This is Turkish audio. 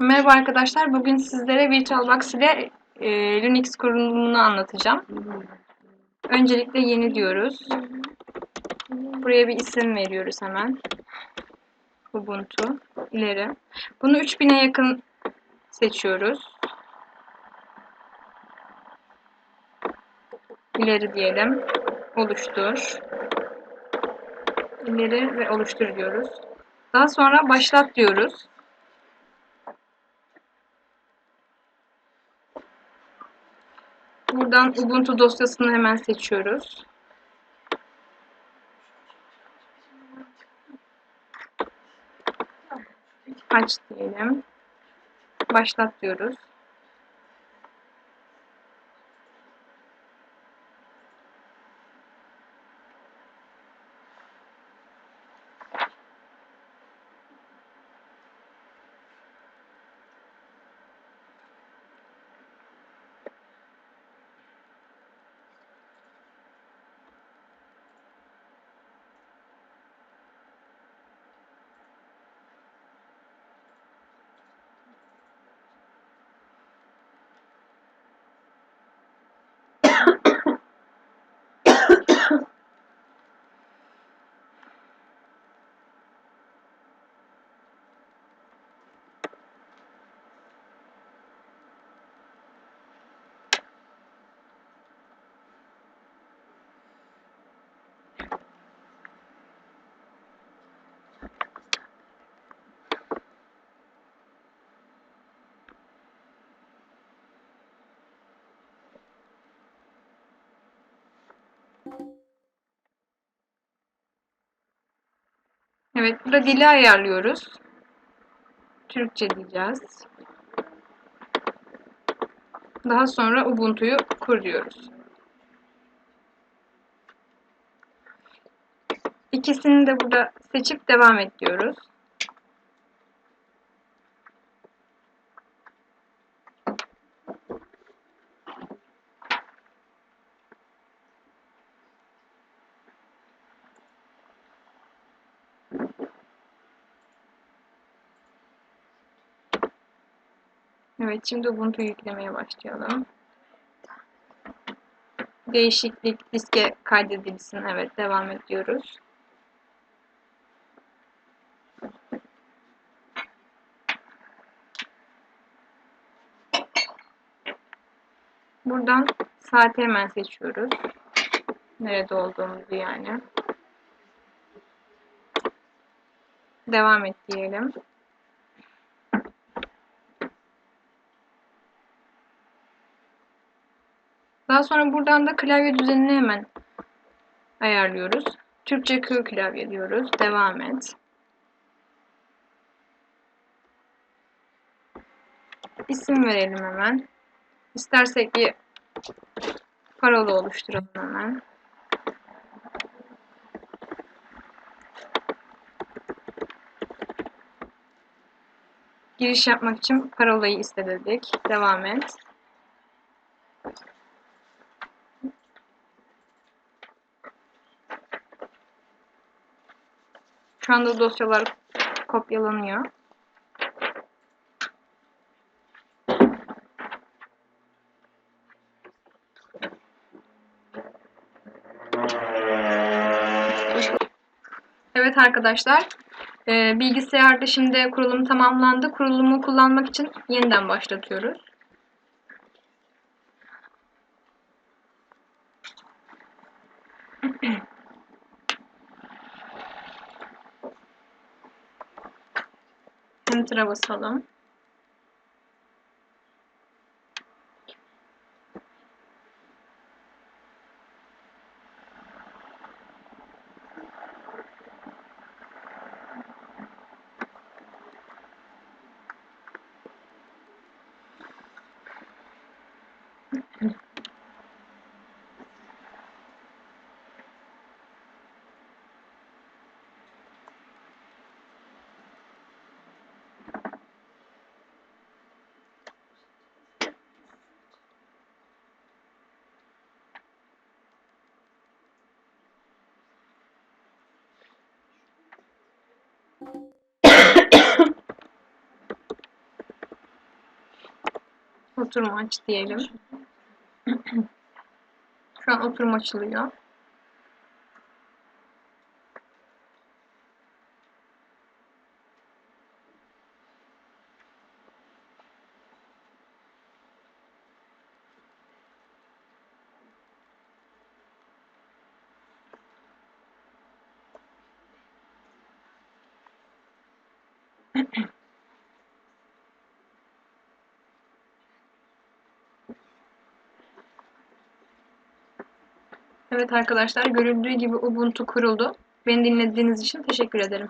Merhaba arkadaşlar. Bugün sizlere VirtualBox ile e, Linux kurulumunu anlatacağım. Öncelikle yeni diyoruz. Buraya bir isim veriyoruz hemen. Ubuntu. ileri. Bunu 3000'e yakın seçiyoruz. İleri diyelim. Oluştur. İleri ve oluştur diyoruz. Daha sonra başlat diyoruz. Buradan Ubuntu dosyasını hemen seçiyoruz. Aç diyelim. Başlat diyoruz. Evet, burada dili ayarlıyoruz. Türkçe diyeceğiz. Daha sonra Ubuntu'yu kur diyoruz. İkisini de burada seçip devam et. Evet, şimdi Ubuntu'yu yüklemeye başlayalım. Değişiklik diske kaydedilsin. Evet, devam ediyoruz. Buradan saati hemen seçiyoruz. Nerede olduğumuzu yani. Devam et diyelim. Daha sonra buradan da klavye düzenini hemen ayarlıyoruz. Türkçe Q klavye diyoruz. Devam et. İsim verelim hemen. İstersek bir parola oluşturalım hemen. Giriş yapmak için parolayı istedik. Devam et. Şu anda dosyalar kopyalanıyor. Evet arkadaşlar, e, bilgisayarda şimdi kurulum tamamlandı. Kurulumu kullanmak için yeniden başlatıyoruz. Enter'a basalım. oturum aç diyelim. Şu an oturum açılıyor. Evet arkadaşlar görüldüğü gibi Ubuntu kuruldu. Beni dinlediğiniz için teşekkür ederim.